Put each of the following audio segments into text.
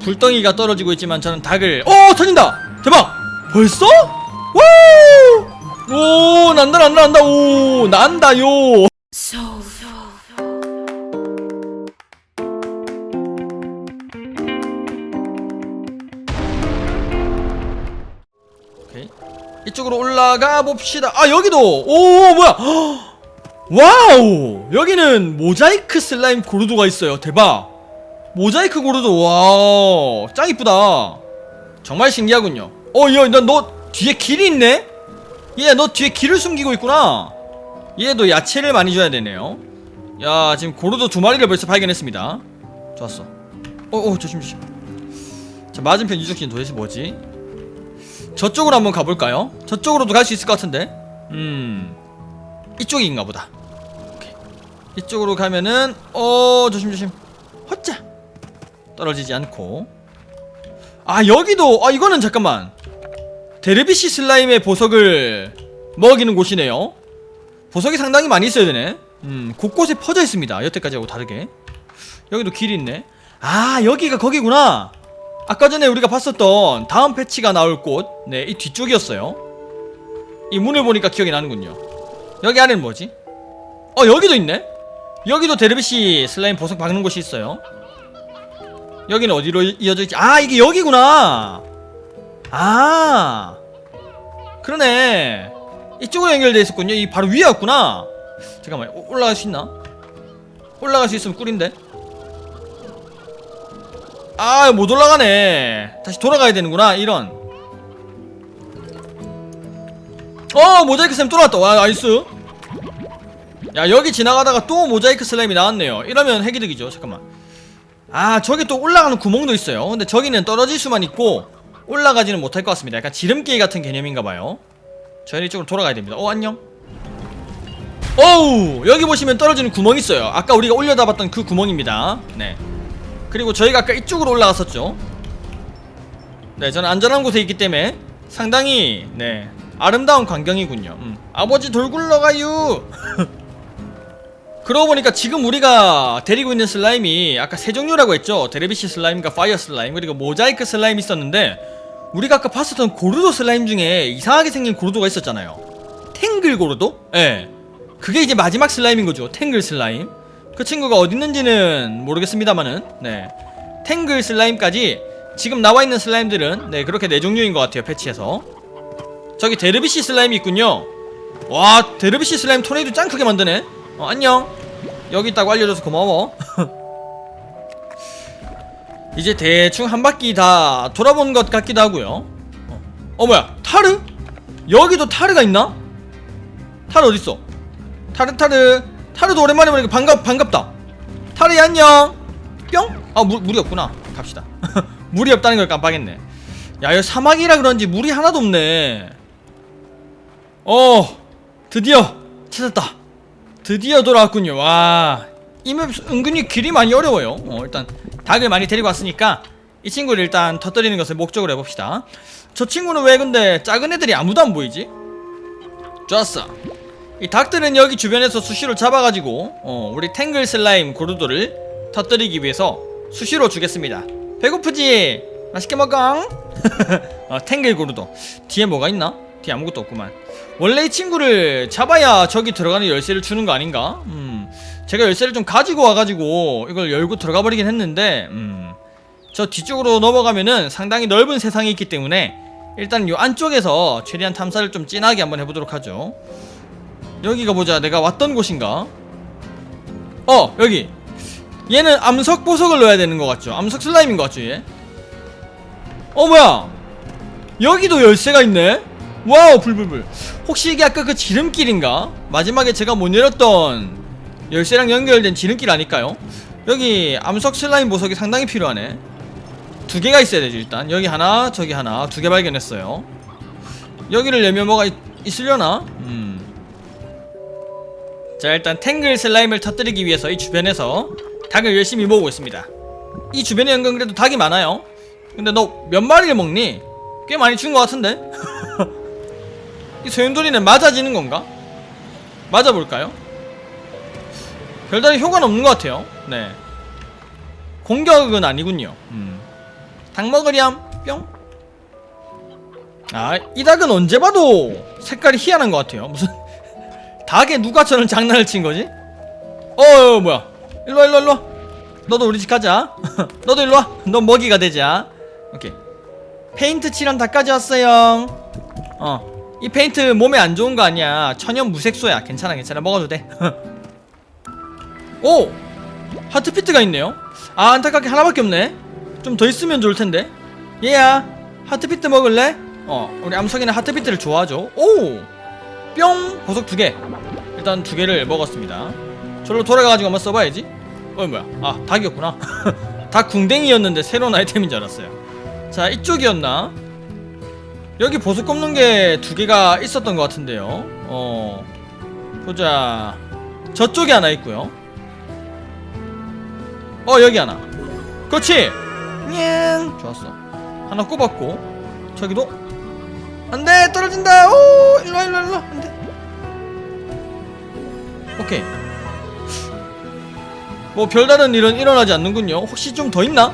불덩이가 떨어지고 있지만 저는 닭을 오 터진다! 대박! 벌써? 와오 난다 난다 난다 오 난다요! 오케이. 이쪽으로 올라가 봅시다. 아 여기도! 오 뭐야! 헉! 와우! 여기는 모자이크 슬라임 고르도가 있어요. 대박 모자이크 고르도 와 짱 이쁘다. 정말 신기하군요. 어야너 뒤에 길이 있네? 얘 너 뒤에 길을 숨기고 있구나. 얘도 야채를 많이 줘야 되네요. 야 지금 고르도 두 마리를 벌써 발견했습니다. 좋았어. 어어 조심 조심. 자 맞은편 유적지는 도대체 뭐지? 저쪽으로 한번 가볼까요? 저쪽으로도 갈 수 있을 것 같은데. 음 이쪽인가 보다. 오케이. 이쪽으로 가면은 어 조심 조심. 허짜 떨어지지 않고 아 여기도 아 이거는 잠깐만 데르비시 슬라임의 보석을 먹이는 곳이네요 보석이 상당히 많이 있어야 되네 음 곳곳에 퍼져 있습니다 여태까지하고 다르게 여기도 길이 있네 아 여기가 거기구나 아까 전에 우리가 봤었던 다음 패치가 나올 곳, 네, 이 뒤쪽이었어요. 이 문을 보니까 기억이 나는군요. 여기 안에는 뭐지? 어, 여기도 있네? 여기도 데르비시 슬라임 보석 박는 곳이 있어요. 여기는 어디로 이- 이어져 있지? 아, 이게 여기구나! 아, 그러네. 이쪽으로 연결돼 있었군요. 이 바로 위에였구나. 잠깐만, 오- 올라갈 수 있나? 올라갈 수 있으면 꿀인데? 아, 못 올라가네. 다시 돌아가야 되는구나. 이런. 어, 모자이크 또 나왔다. 와, 나이스. 야, 여기 지나가다가 또 모자이크 슬라임이 나왔네요. 이러면 해기득이죠. 잠깐만. 아, 저기 또 올라가는 구멍도 있어요. 근데 저기는 떨어질 수만 있고 올라가지는 못할 것 같습니다. 약간 지름길 같은 개념인가 봐요. 저희 이쪽으로 돌아가야 됩니다. 어, 안녕. 어우, 여기 보시면 떨어지는 구멍이 있어요. 아까 우리가 올려다 봤던 그 구멍입니다. 네. 그리고 저희가 아까 이쪽으로 올라갔었죠. 네, 저는 안전한 곳에 있기 때문에 상당히 네 아름다운 광경이군요. 음. 아버지 돌 굴러 가유. 그러고 보니까 지금 우리가 데리고 있는 슬라임이 아까 세 종류라고 했죠. 데레비시 슬라임과 파이어 슬라임 그리고 모자이크 슬라임 있었는데 우리가 아까 봤었던 고르도 슬라임 중에 이상하게 생긴 고르도가 있었잖아요. 탱글 고르도? 예. 네. 그게 이제 마지막 슬라임인 거죠. 탱글 슬라임. 그 친구가 어디 있는지는 모르겠습니다만은 네 탱글 슬라임까지 지금 나와 있는 슬라임들은 네 그렇게 네 종류인 것 같아요 패치에서 저기 데르비시 슬라임이 있군요 와 데르비시 슬라임 토네이도 짱 크게 만드네 어 안녕 여기 있다고 알려줘서 고마워 이제 대충 한 바퀴 다 돌아본 것 같기도 하고요 어, 어 뭐야 타르? 여기도 타르가 있나? 타르 어딨어? 타르 타르 타르도 오랜만에 보니까 반갑 반갑다. 타르이 안녕. 뿅? 아 물, 물이 없구나. 갑시다. 물이 없다는 걸 깜빡했네. 야 여기 사막이라 그런지 물이 하나도 없네. 어 드디어 찾았다. 드디어 돌아왔군요. 와. 이 맵 은근히 길이 많이 어려워요. 어, 일단 닭을 많이 데리고 왔으니까 이 친구를 일단 터뜨리는 것을 목적으로 해봅시다. 저 친구는 왜 근데 작은 애들이 아무도 안 보이지? 좋았어. 이 닭들은 여기 주변에서 수시로 잡아가지고 어, 우리 탱글 슬라임 고르도를 터뜨리기 위해서 수시로 주겠습니다. 배고프지? 맛있게 먹어. 어, 탱글 고르도 뒤에 뭐가 있나? 뒤에 아무것도 없구만. 원래 이 친구를 잡아야 저기 들어가는 열쇠를 주는 거 아닌가? 음, 제가 열쇠를 좀 가지고 와가지고 이걸 열고 들어가 버리긴 했는데, 음, 저 뒤쪽으로 넘어가면은 상당히 넓은 세상이 있기 때문에 일단 요 안쪽에서 최대한 탐사를 좀 진하게 한번 해보도록 하죠. 여기가 보자. 내가 왔던 곳인가? 어 여기. 얘는 암석 보석을 넣어야 되는 것 같죠? 암석 슬라임인 것 같죠 얘? 어 뭐야? 여기도 열쇠가 있네? 와우 불불불 혹시 이게 아까 그 지름길인가? 마지막에 제가 못 내렸던 열쇠랑 연결된 지름길 아닐까요? 여기 암석 슬라임 보석이 상당히 필요하네. 두 개가 있어야 되죠 일단. 여기 하나 저기 하나. 두 개 발견했어요. 여기를 열면 뭐가 있, 있으려나? 음. 자 일단 탱글 슬라임을 터뜨리기 위해서 이 주변에서 닭을 열심히 모으고 있습니다. 이 주변에 연근 그래도 닭이 많아요. 근데 너 몇 마리를 먹니? 꽤 많이 준 것 같은데? 이 소용돌이는 맞아지는 건가? 맞아볼까요? 별다른 효과는 없는 것 같아요 네 공격은 아니군요 음. 닭 먹으렴 뿅 아, 이 닭은 언제 봐도 색깔이 희한한 것 같아요. 무슨 닭에 누가 저런 장난을 친 거지? 어, 어 뭐야? 일로 와, 일로 와, 일로 와. 너도 우리 집 가자. 너도 일로 와. 너 먹이가 되자. 오케이. 페인트 칠한 닭까지 왔어요. 어, 이 페인트 몸에 안 좋은 거 아니야. 천연 무색소야. 괜찮아, 괜찮아. 먹어도 돼. 오, 하트피트가 있네요. 아, 안타깝게 하나밖에 없네. 좀 더 있으면 좋을 텐데. 얘야, 하트피트 먹을래? 어, 우리 암석이는 하트피트를 좋아하죠. 오! 뿅! 보석 두 개. 일단 두 개를 먹었습니다. 저로 돌아가가지고 한번 써봐야지. 어, 뭐야. 아, 닭이었구나. 닭 궁뎅이였는데 새로운 아이템인 줄 알았어요. 자, 이쪽이었나? 여기 보석 꼽는 게 두 개가 있었던 것 같은데요. 어, 보자. 저쪽에 하나 있고요. 어, 여기 하나. 그렇지! 냥! 좋았어. 하나 꼽았고, 저기도 안돼 떨어진다 오 일로와 일로와 일로와 안돼 오케이 뭐 별다른 일은 일어나지 않는군요 혹시 좀 더 있나?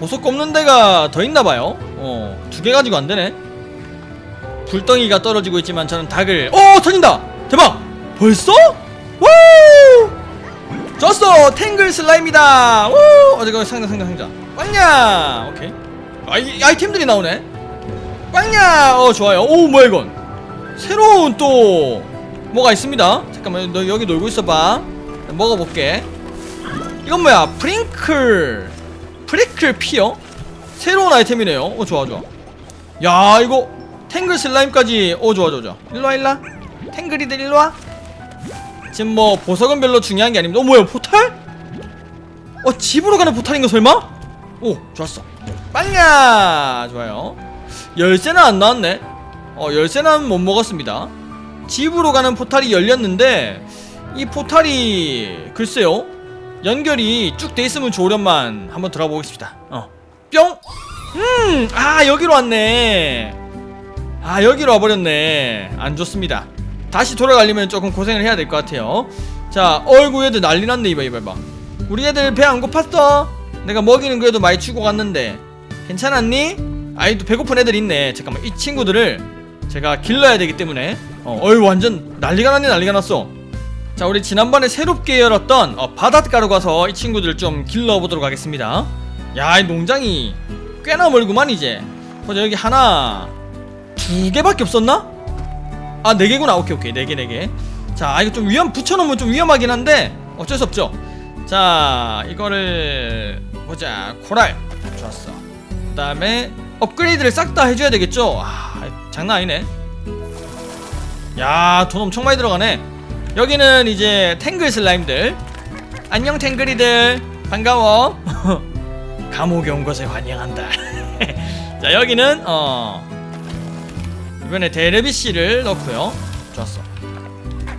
보석 꼽는 데가 더 있나 봐요 어 두 개 가지고 안 되네. 불덩이가 떨어지고 있지만 저는 닭을 오 터진다! 대박! 벌써? 우! 졌어! 탱글 슬라임이다! 우! 어디 가 상자 상자 상자. 빵야! 오케이. 아, 이 아이템들이 나오네. 빵야! 어 좋아요. 오 뭐야 이건? 새로운 또 뭐가 있습니다. 잠깐만 너 여기 놀고 있어봐. 먹어볼게. 이건 뭐야? 프링클 프리클 피어? 새로운 아이템이네요. 어 좋아 좋아 야 이거 탱글 슬라임까지. 어 좋아 좋아 좋아. 일로와 일로와. 탱글이들 일로와. 지금 뭐 보석은 별로 중요한 게 아닙니다. 어 뭐야 포탈? 어 집으로 가는 포탈인가 설마? 오 좋았어. 빵야! 좋아요. 열쇠는 안 나왔네. 어 열쇠는 못 먹었습니다. 집으로 가는 포탈이 열렸는데 이 포탈이 글쎄요. 연결이 쭉 돼 있으면 좋으련만 한번 들어가 보겠습니다. 어. 뿅! 음! 아 여기로 왔네. 아 여기로 와버렸네. 안 좋습니다. 다시 돌아가려면 조금 고생을 해야 될 것 같아요. 자 어이구 얘들 난리 났네 이봐 이봐 이봐. 우리 애들 배 안 고팠어? 내가 먹이는 그래도 많이 주고 갔는데. 괜찮았니? 아이도 배고픈 애들 있네. 잠깐만 이 친구들을 제가 길러야 되기 때문에. 어, 어이 완전 난리가 났네 난리가 났어. 자 우리 지난번에 새롭게 열었던 어, 바닷가로 가서 이 친구들 좀 길러보도록 하겠습니다. 야 이 농장이 꽤나 멀구만 이제. 보자 여기 하나 두 개밖에 없었나? 아 네 개구나. 오케이 오케이. 네 개 네개자 이거 좀 위험 붙여놓으면 좀 위험하긴 한데 어쩔 수 없죠. 자 이거를 보자. 코랄. 좋았어. 그 다음에 업그레이드를 싹 다 해줘야 되겠죠? 아 장난 아니네. 야 돈 엄청 많이 들어가네. 여기는 이제 탱글 슬라임들. 안녕 탱글이들. 반가워 감옥에 온 것을 환영한다. 자 여기는 어 이번에 데레비 씨를 넣고요. 좋았어.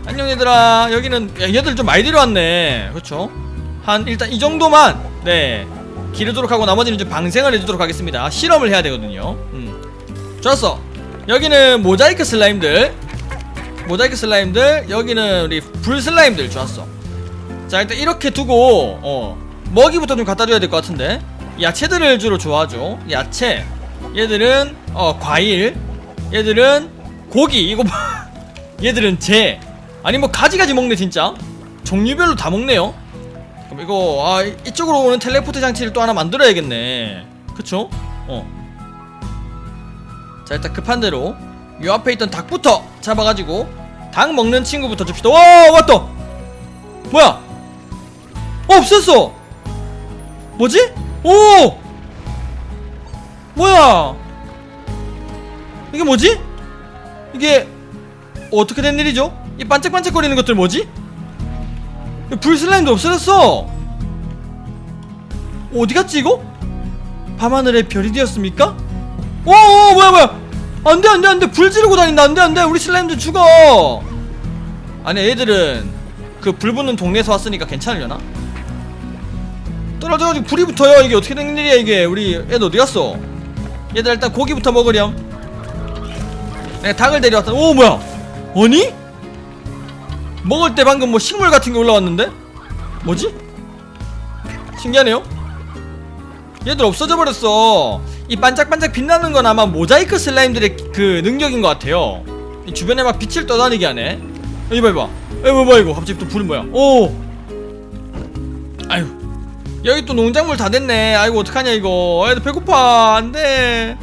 안녕 얘들아. 여기는 야, 얘들 좀 많이 데려왔네. 그렇죠 한 일단 이 정도만 네 기르도록 하고 나머지는 좀 방생을 해주도록 하겠습니다. 실험을 해야 되거든요. 음. 좋았어. 여기는 모자이크 슬라임들. 모자이크 슬라임들. 여기는 우리 불 슬라임들. 좋았어. 자 일단 이렇게 두고 어 먹이부터 좀 갖다 줘야 될 것 같은데 야채들을 주로 좋아하죠. 야채. 얘들은 어 과일. 얘들은 고기. 이거 봐. 얘들은 재 아니 뭐 가지가지 먹네 진짜. 종류별로 다 먹네요. 그럼 이거 아 이- 이쪽으로 오는 텔레포트 장치를 또 하나 만들어야겠네. 그쵸? 어 자 일단 급한 대로. 요 앞에 있던 닭부터 잡아가지고 닭 먹는 친구부터 줍시다. 와 왔다. 뭐야? 어 없었어. 뭐지? 오 뭐야 이게 뭐지? 이게 어떻게 된 일이죠? 이 반짝반짝거리는 것들 뭐지? 이불 슬라임도 없어졌어 어디 갔지 이거? 밤하늘의 별이 되었습니까? 오, 오 뭐야 뭐야 안돼 안돼 안돼 불 지르고 다닌다 안돼 안돼 우리 슬라임들 죽어 아니 애들은 그 불 붙는 동네에서 왔으니까 괜찮으려나? 떨어져가지고 불이 붙어요. 이게 어떻게 된 일이야 이게? 우리 애들 어디 갔어? 얘들 일단 고기부터 먹으렴. 내가 닭을 데려왔다. 오 뭐야? 아니? 먹을 때 방금 뭐 식물 같은 게 올라왔는데? 뭐지? 신기하네요. 얘들 없어져 버렸어. 이 반짝반짝 빛나는 건 아마 모자이크 슬라임들의 그 능력인 것 같아요. 이 주변에 막 빛을 떠다니게 하네. 이봐 이봐. 뭐야 이거. 갑자기 또 불은 뭐야? 오! 아유 여기 또 농작물 다 됐네. 아이고 어떡하냐 이거. 애들 배고파. 안돼.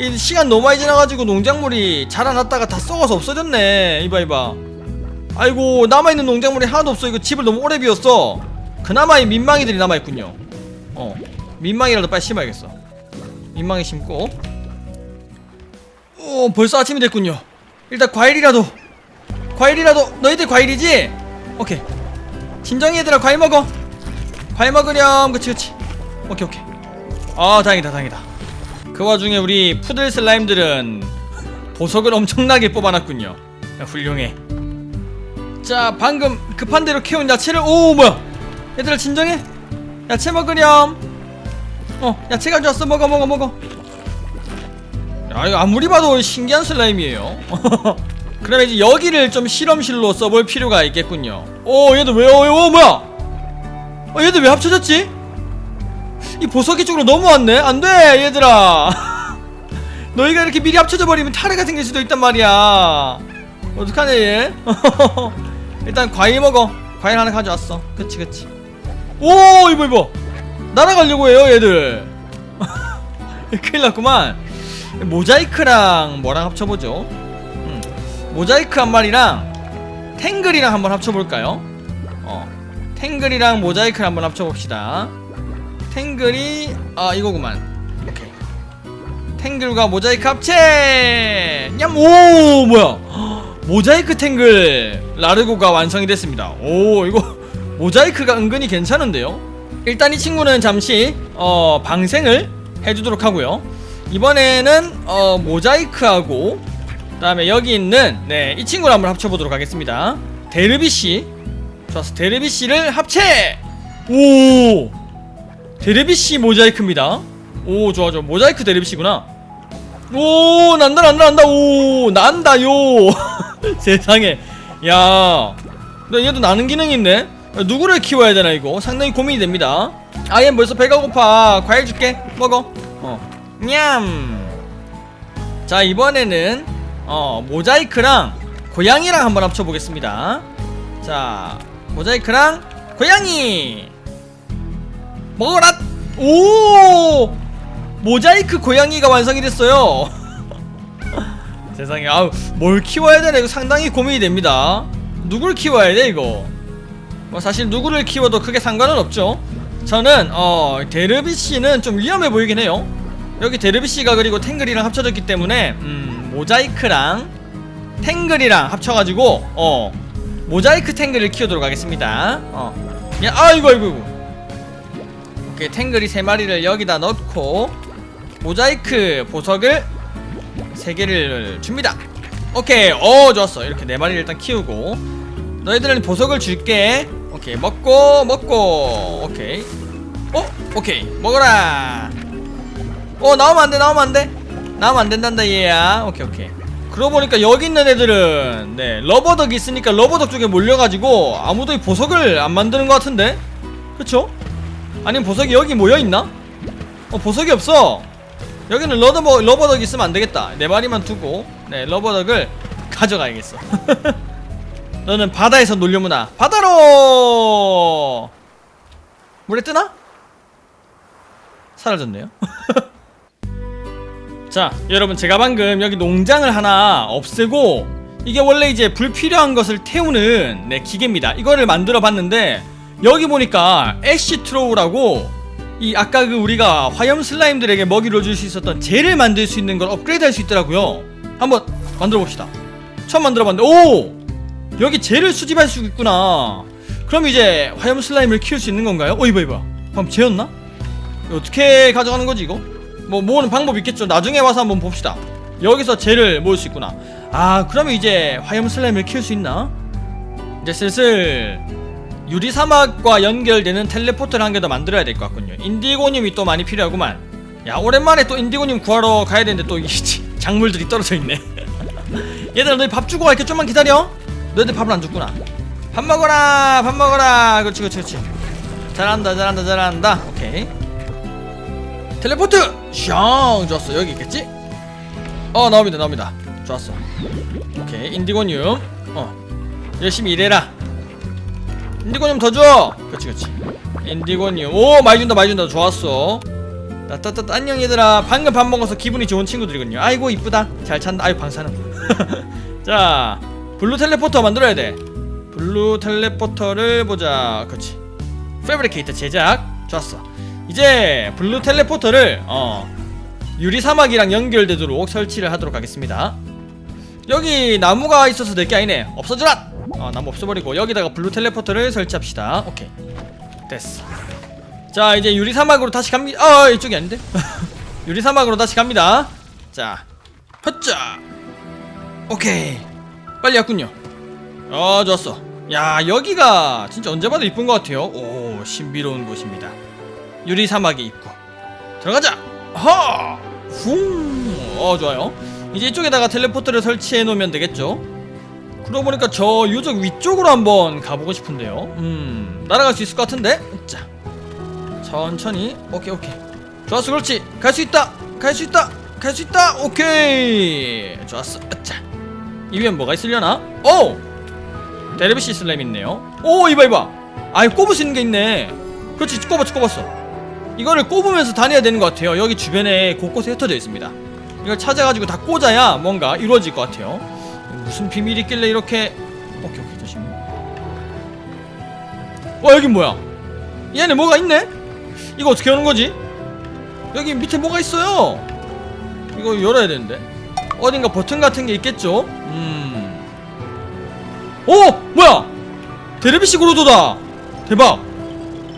이 시간 너무 많이 지나가지고 농작물이 자라났다가 다 썩어서 없어졌네. 이봐 이봐. 아이고 남아있는 농작물이 하나도 없어. 이거 집을 너무 오래 비웠어. 그나마 이 민망이들이 남아있군요. 어. 민망이라도 빨리 심어야겠어. 민망이 심고. 오 벌써 아침이 됐군요. 일단 과일이라도. 과일이라도 너희들 과일이지? 오케이. 진정이 얘들아. 과일 먹어 과일 먹으렴. 그치 그치. 오케이 오케이. 아 다행이다 다행이다. 그 와중에 우리 푸들 슬라임들은 보석을 엄청나게 뽑아놨군요. 야, 훌륭해. 자 방금 급한 대로 키운 야채를 오 뭐야? 얘들아 진정해. 야채 먹으렴. 어 야채 가져왔어. 먹어 먹어 먹어. 야 이거 아무리 봐도 신기한 슬라임이에요. 그러면 이제 여기를 좀 실험실로 써볼 필요가 있겠군요. 오 얘들 왜요 오 뭐야 어 얘들 왜 합쳐졌지? 이 보석이 쪽으로 넘어왔네. 안 돼 얘들아. 너희가 이렇게 미리 합쳐져 버리면 타래가 생길 수도 있단 말이야. 어떡하냐 얘? 일단 과일 먹어. 과일 하나 가져왔어. 그치 그치. 오 이거 이거. 날아가려고 해요 얘들. 큰일 났구만. 모자이크랑 뭐랑 합쳐보죠? 음, 모자이크 한 마리랑 탱글이랑 한번 합쳐볼까요? 어 탱글이랑 모자이크를 한번 합쳐봅시다. 탱글이 아 이거구만. 오케이. 탱글과 모자이크 합체! 냠오 뭐야? 모자이크 탱글 라르고가 완성이 됐습니다. 오 이거 모자이크가 은근히 괜찮은데요? 일단 이 친구는 잠시 어 방생을 해주도록 하고요. 이번에는 어 모자이크하고 그 다음에 여기 있는 네 이 친구를 한번 합쳐보도록 하겠습니다. 데르비씨 좋았어 데르비씨를 합체! 오! 데르비씨 모자이크입니다. 오 좋아 좋아. 모자이크 데르비씨구나. 오 난다 난다 난다. 오 난다 요. 세상에. 야. 너 얘도 나는 기능이 있네. 누구를 키워야 되나 이거? 상당히 고민이 됩니다. 아얘 벌써 배가 고파. 과일 줄게. 먹어. 어 냠 자 이번에는 어 모자이크랑 고양이랑 한번 합쳐보겠습니다. 자 모자이크랑 고양이. 먹어라. 오! 모자이크 고양이가 완성이 됐어요. 세상에 아우 뭘 키워야 되나 이거 상당히 고민이 됩니다. 누굴 키워야 돼 이거? 뭐 사실 누구를 키워도 크게 상관은 없죠. 저는 어 데르비 씨는 좀 위험해 보이긴 해요. 여기 데르비 씨가 그리고 탱글이랑 합쳐졌기 때문에 음 모자이크랑 탱글이랑 합쳐가지고 어 모자이크 탱글을 키우도록 하겠습니다 어 야, 아이고 아이고. 오케이 탱글이 세 마리를 여기다 넣고 모자이크 보석을 세 개를 줍니다. 오케이, 어 좋았어. 이렇게 네 마리를 일단 키우고 너희들은 보석을 줄게. 오케이 먹고 먹고 오케이. 어 오케이 먹어라. 어 나오면 안 돼, 나오면 안 돼. 나오면 안 된단다 얘야. 오케이 오케이. 그러고 보니까 여기 있는 애들은 네 러버덕 있으니까 러버덕 쪽에 몰려가지고 아무도 이 보석을 안 만드는 것 같은데, 그쵸? 아니면 보석이 여기 모여 있나? 어 보석이 없어. 여기는 러버 러버덕 있으면 안 되겠다. 네 마리만 두고 네 러버덕을 가져가야겠어. 너는 바다에서 놀려무나 바다로 물에 뜨나? 사라졌네요. 자, 여러분 제가 방금 여기 농장을 하나 없애고 이게 원래 이제 불필요한 것을 태우는 네 기계입니다. 이거를 만들어 봤는데 여기 보니까 애쉬 트로우라고 이 아까 그 우리가 화염 슬라임들에게 먹이를 줄 수 있었던 젤을 만들 수 있는 걸 업그레이드 할 수 있더라고요. 한번 만들어 봅시다. 처음 만들어 봤는데 오! 여기 젤을 수집할 수 있구나. 그럼 이제 화염 슬라임을 키울 수 있는 건가요? 어 이봐. 방금? 이거 어떻게 가져가는 거지 이거? 뭐 모으는 방법 있겠죠. 나중에 와서 한번 봅시다. 여기서 젤을 모을 수 있구나. 아 그러면 이제 화염 슬라임을 키울 수 있나? 이제 슬슬 유리 사막과 연결되는 텔레포트를 한 개 더 만들어야 될 것 같군요. 인디고님이 또 많이 필요하구만. 야 오랜만에 또 인디고님 구하러 가야 되는데 또 이 작물들이 떨어져 있네. 얘들아 너희 밥 주고 갈게 좀만 기다려. 너희들 밥을 안 줬구나. 밥 먹어라 밥 먹어라. 그렇지 그렇지 그렇지. 잘한다 잘한다 잘한다. 오케이. 텔레포트! 샹! 좋았어. 여기 있겠지? 어 나옵니다 나옵니다. 좋았어. 오케이. 인디고늄 어. 열심히 일해라. 인디고늄 더 줘 그치 그치. 인디고늄 오 많이 준다 많이 준다. 좋았어. 따따따 안녕 얘들아. 방금 밥 먹어서 기분이 좋은 친구들이군요. 아이고 이쁘다. 잘 찬다. 아이고 방사능. 자 블루 텔레포터 만들어야 돼. 블루 텔레포터를 보자. 그렇지 패브리케이터 제작. 좋았어 이제 블루 텔레포터를 어 유리 사막이랑 연결되도록 설치를 하도록 하겠습니다. 여기 나무가 있어서 될게 아니네. 없어져라! 어 나무 없애버리고 여기다가 블루 텔레포터를 설치합시다. 오케이. 됐어. 자 이제 유리 사막으로 다시 갑니다. 아 이쪽이 아닌데? 유리 사막으로 다시 갑니다. 자 허짜 오케이. 빨리 왔군요. 어 좋았어. 야 여기가 진짜 언제 봐도 이쁜 것 같아요. 오 신비로운 곳입니다 유리 사막의 입구. 들어가자! 허붕어 좋아요. 이제 이쪽에다가 텔레포트를 설치해 놓으면 되겠죠? 그러고 보니까 저 유적 위쪽으로 한번 가보고 싶은데요. 음 날아갈 수 있을 것 같은데? 자 천천히. 오케이 오케이. 좋았어 그렇지. 갈 수 있다! 갈 수 있다! 갈 수 있다! 오케이! 좋았어. 자 이위엔 뭐가 있으려나? 오! 데레비시 슬램 있네요. 오 이봐 이봐. 아이 꼽을 수 있는 게 있네. 그렇지 꼽았어 꼽았어 이거를 꼽으면서 다녀야 되는 것 같아요. 여기 주변에 곳곳에 흩어져 있습니다. 이걸 찾아가지고 다 꽂아야 뭔가 이루어질 것 같아요. 무슨 비밀이 있길래 이렇게 오케이 오케이 조심히 와 여긴 뭐야? 이 안에 뭐가 있네? 이거 어떻게 하는 거지? 여기 밑에 뭐가 있어요? 이거 열어야 되는데. 어딘가 버튼 같은 게 있겠죠? 음. 오! 뭐야! 데르비시 고르도다! 대박!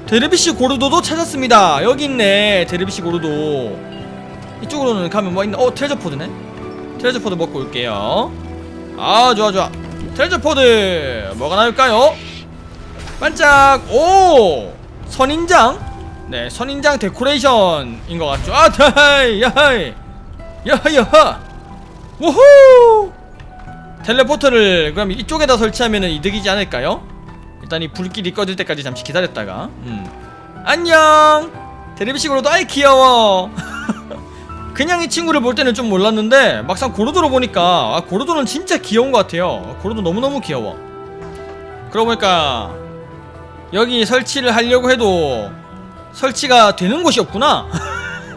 데르비시 고르도도 찾았습니다. 여기 있네. 데르비시 고르도. 이쪽으로는 가면 뭐 있나? 어, 트레저 포드네? 트레저 포드 먹고 올게요. 아, 좋아, 좋아. 트레저 포드! 뭐가 나올까요? 반짝! 오! 선인장? 네, 선인장 데코레이션인 것 같죠? 아, 타이! 야하이! 야하, 야하! 우후! 텔레포터를 그럼 이쪽에다 설치하면 이득이지 않을까요? 일단 이 불길이 꺼질 때까지 잠시 기다렸다가. 음. 안녕! 테레비식으로도 아이 귀여워. 그냥 이 친구를 볼 때는 좀 몰랐는데 막상 고르도로 보니까 아, 고르도는 진짜 귀여운 것 같아요. 고르도 너무너무 귀여워. 그러고 보니까 여기 설치를 하려고 해도 설치가 되는 곳이 없구나.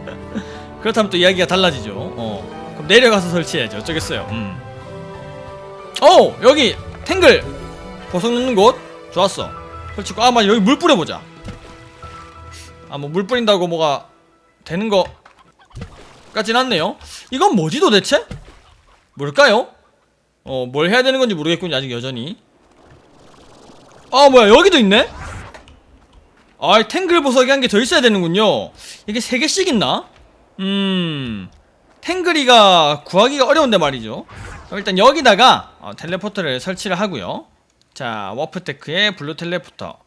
그렇다면 또 이야기가 달라지죠. 어. 그럼 내려가서 설치해야죠. 어쩌겠어요. 음. 어! 여기 탱글! 보석 넣는 곳 좋았어 설치고 아 맞아 여기 물 뿌려보자 아 뭐 물 뿌린다고 뭐가 되는 거 같진 않네요 이건 뭐지 도대체? 뭘까요? 어 뭘 해야 되는 건지 모르겠군요 아직 여전히 아 뭐야 여기도 있네? 아 탱글 보석이 한 개 더 있어야 되는군요 이게 세 개씩 있나? 음 탱글이가 구하기가 어려운데 말이죠 일단 여기다가 어, 텔레포터를 설치를 하고요 자 워프테크의 블루 텔레포터.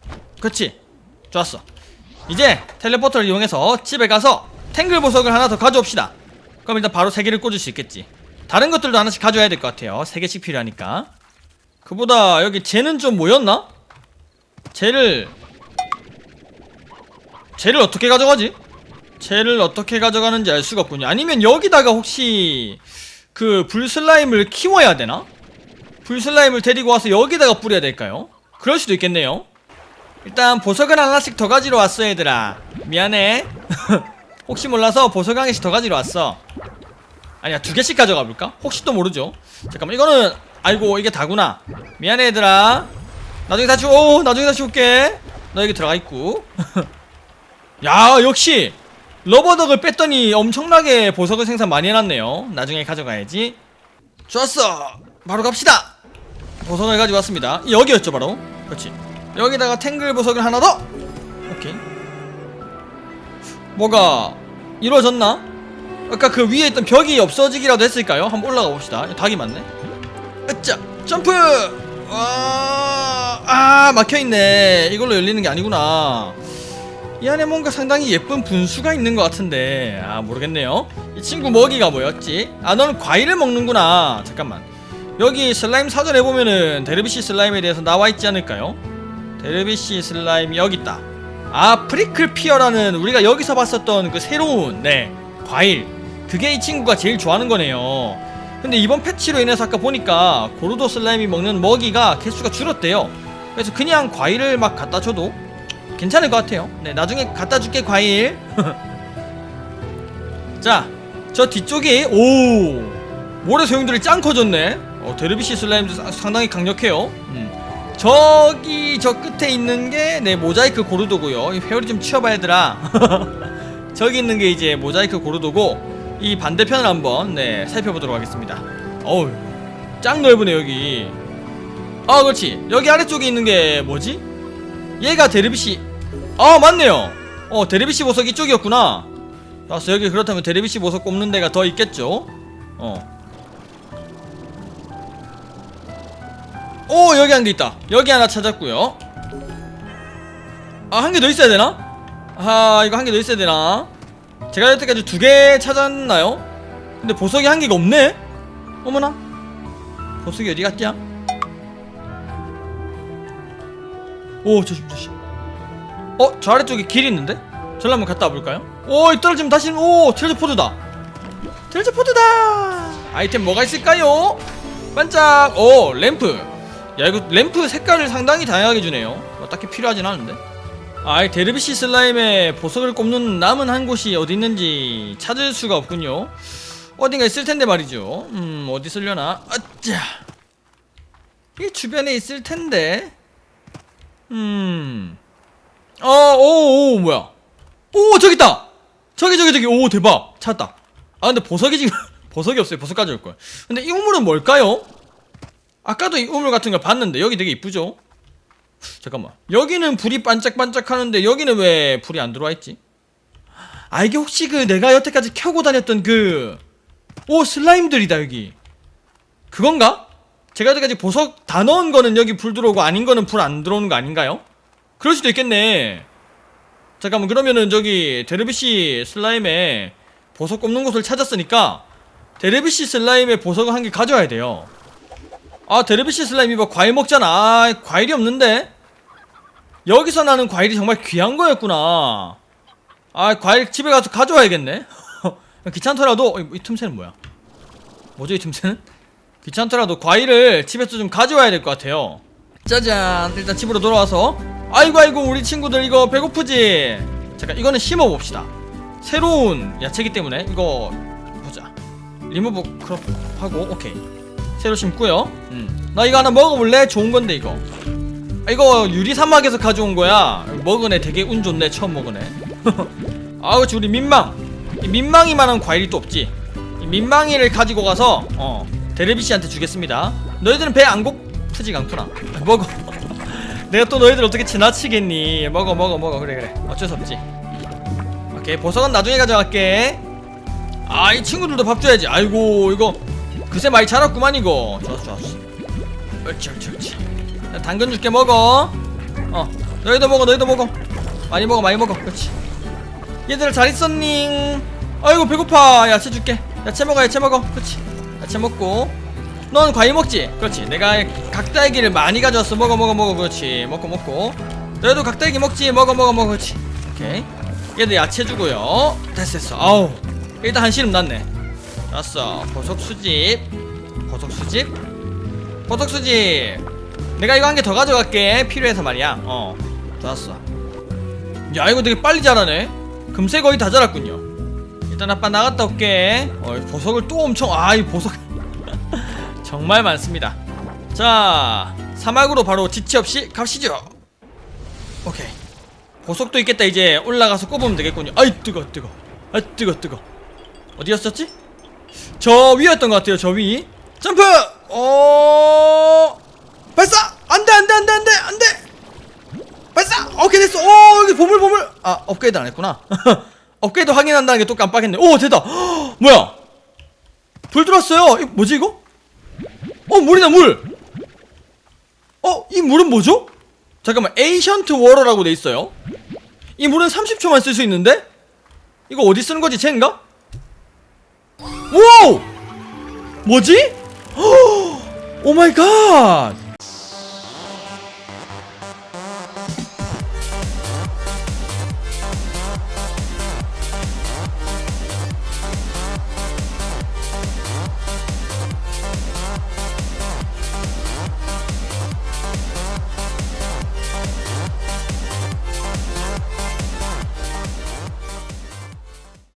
그치? 좋았어. 이제 텔레포터를 이용해서 집에 가서 탱글 보석을 하나 더 가져옵시다. 그럼 일단 바로 세 개를 꽂을 수 있겠지. 다른 것들도 하나씩 가져야 될 것 같아요. 세 개씩 필요하니까. 그보다 여기 쟤는 좀 모였나? 쟤를 쟤를 어떻게 가져가지? 쟤를 어떻게 가져가는지 알 수가 없군요. 아니면 여기다가 혹시 그 불슬라임을 키워야 되나? 불슬라임을 데리고 와서 여기다가 뿌려야 될까요? 그럴 수도 있겠네요. 일단 보석을 하나씩 더 가지러 왔어 얘들아. 미안해. 혹시 몰라서 보석 한 개씩 더 가지러 왔어. 아니야 두 개씩 가져가 볼까? 혹시 또 모르죠? 잠깐만 이거는 아이고 이게 다구나. 미안해 얘들아. 나중에 다시 오 나중에 다시 올게. 너 여기 들어가 있고. 야 역시 러버덕을 뺐더니 엄청나게 보석을 생산 많이 해놨네요. 나중에 가져가야지. 좋았어. 바로 갑시다 보석을 가지고 왔습니다. 여기였죠 바로. 그렇지. 여기다가 탱글 보석을 하나 더. 오케이. 뭐가 이루어졌나? 아까 그 위에 있던 벽이 없어지기라도 했을까요? 한번 올라가 봅시다. 닭이 많네. 으짜! 점프! 와, 아 막혀있네. 이걸로 열리는 게 아니구나. 이 안에 뭔가 상당히 예쁜 분수가 있는 것 같은데. 아 모르겠네요. 이 친구 먹이가 뭐였지? 아 너는 과일을 먹는구나. 잠깐만 여기 슬라임 사전에 보면은 데르비시 슬라임에 대해서 나와 있지 않을까요? 데르비시 슬라임이 여기 있다. 아 프리클 피어라는 우리가 여기서 봤었던 그 새로운 네 과일. 그게 이 친구가 제일 좋아하는 거네요. 근데 이번 패치로 인해서 아까 보니까 고르도 슬라임이 먹는 먹이가 개수가 줄었대요. 그래서 그냥 과일을 막 갖다 줘도 괜찮을 것 같아요. 네 나중에 갖다 줄게 과일. 자 저 뒤쪽이 오! 모래 소용돌이 짱 커졌네 어, 데르비시 슬라임도 사- 상당히 강력해요. 음. 저기 저 끝에 있는 게네 모자이크 고르도고요. 이 회오리 좀 치워봐 얘들아 저기 있는 게 이제 모자이크 고르도고 이 반대편을 한번 네 살펴보도록 하겠습니다. 어우 짱 넓으네 여기. 아 그렇지. 여기 아래쪽에 있는 게 뭐지? 얘가 데르비시 아 맞네요. 어 데르비시 보석 이쪽이었구나. 좋았어 여기 그렇다면 데르비시 보석 꼽는 데가 더 있겠죠? 어 오 여기 한 개 있다 여기 하나 찾았고요 아 한 개 더 있어야 되나? 아 이거 한 개 더 있어야 되나? 제가 여태까지 두 개 찾았나요? 근데 보석이 한 개가 없네? 어머나 보석이 어디 갔냐? 오 조심 조심 어? 저 아래쪽에 길이 있는데? 저를 한번 갔다 와볼까요? 오 떨어지면 다시 오 트레저포드다 트레저포드다 아이템 뭐가 있을까요? 반짝 오 램프 야 이거 램프 색깔을 상당히 다양하게 주네요. 뭐 딱히 필요하진 않은데. 아이 데르비시 슬라임의 보석을 꼽는 남은 한 곳이 어디 있는지 찾을 수가 없군요. 어딘가 있을 텐데 말이죠. 음 어디 있으려나? 아짜 이 주변에 있을 텐데. 음. 음어오오 뭐야? 오 저기 있다! 저기 저기 저기. 오 대박. 찾았다. 아 근데 보석이 지금 보석이 없어요. 보석 가져올 걸. 근데 이 우물은 뭘까요? 아까도 이 우물 같은 걸 봤는데 여기 되게 이쁘죠? 잠깐만 여기는 불이 반짝반짝 하는데 여기는 왜 불이 안 들어와 있지? 아 이게 혹시 그 내가 여태까지 켜고 다녔던 그 오 슬라임들이다 여기 그건가? 제가 여태까지 보석 다 넣은 거는 여기 불 들어오고 아닌 거는 불 안 들어오는 거 아닌가요? 그럴 수도 있겠네 잠깐만 그러면은 저기 데르비시 슬라임에 보석 꼽는 곳을 찾았으니까 데르비시 슬라임에 보석을 한 개 가져와야 돼요 아 데르비시 슬라임 이봐 과일 먹잖아. 아 과일이 없는데. 여기서 나는 과일이 정말 귀한 거였구나. 아 과일 집에 가서 가져와야겠네. 귀찮더라도 어, 이, 이 틈새는 뭐야? 뭐죠 이 틈새는? 귀찮더라도 과일을 집에서 좀 가져와야 될 것 같아요. 짜잔 일단 집으로 돌아와서. 아이고 아이고 우리 친구들 이거 배고프지? 잠깐 이거는 심어봅시다. 새로운 야채기 때문에 이거 보자. 리무브 크롭 하고 오케이 새로 심고요. 음. 나 이거 하나 먹어볼래? 좋은 건데 이거. 아, 이거 유리 사막에서 가져온 거야. 먹으네. 되게 운 좋네 처음 먹으네. 아 그렇지 우리 민망. 이 민망이만한 과일이 또 없지. 이 민망이를 가지고 가서 어 데레비 씨한테 주겠습니다. 너희들은 배 안 고프지가 않구나. 먹어. 내가 또 너희들 어떻게 지나치겠니? 먹어 먹어 먹어. 그래 그래. 어쩔 수 없지. 오케이 보석은 나중에 가져갈게. 아 이 친구들도 밥 줘야지. 아이고 이거 그새 많이 자랐구만 이거. 좋았어 좋았어. 옳지 옳지 옳지. 야, 당근 줄게 먹어. 어 너희도 먹어 너희도 먹어. 많이 먹어 많이 먹어. 그렇지. 얘들아 잘 있었니? 아이고 배고파. 야채 줄게. 야채 먹어 야채 먹어. 그렇지. 야채 먹고. 넌 과일 먹지? 그렇지. 내가 각달기를 많이 가져왔어. 먹어 먹어 먹어. 그렇지. 먹고 먹고. 너희도 각달기 먹지? 먹어 먹어 먹어. 그렇지. 오케이. 얘들 야채 주고요. 됐어 됐어. 아우. 일단 한 시름 났네 좋았어. 보석 수집. 보석 수집? 보석 수집. 내가 이거 한 개 더 가져갈게. 필요해서 말이야. 어. 좋았어. 야 이거 되게 빨리 자라네. 금세 거의 다 자랐군요. 일단 아빠 나갔다 올게. 어 보석을 또 엄청 아 이 보석. 정말 많습니다. 자 사막으로 바로 지체 없이 가시죠. 오케이. 보석도 있겠다. 이제 올라가서 꼽으면 되겠군요. 아이 뜨거 뜨거. 아 뜨거 뜨거. 어디였었지? 저 위였던 것 같아요 저 위. 점프! 어 발사! 안돼 안돼 안돼 안돼 안돼! 발사! 오케이 됐어. 오 여기 보물 보물. 아 업그레이드 안 했구나. 업그레이드 확인한다는 게 또 깜빡했네. 오 됐다. 헉, 뭐야? 불 들어왔어요. 이 뭐지 이거? 어 물이다 물 어 이 물은 뭐죠? 잠깐만 에이션트 워러라고 돼 있어요. 이 물은 30초만 쓸 수 있는데? 이거 어디 쓰는 거지 쟤인가 오 뭐지? 오 마이 갓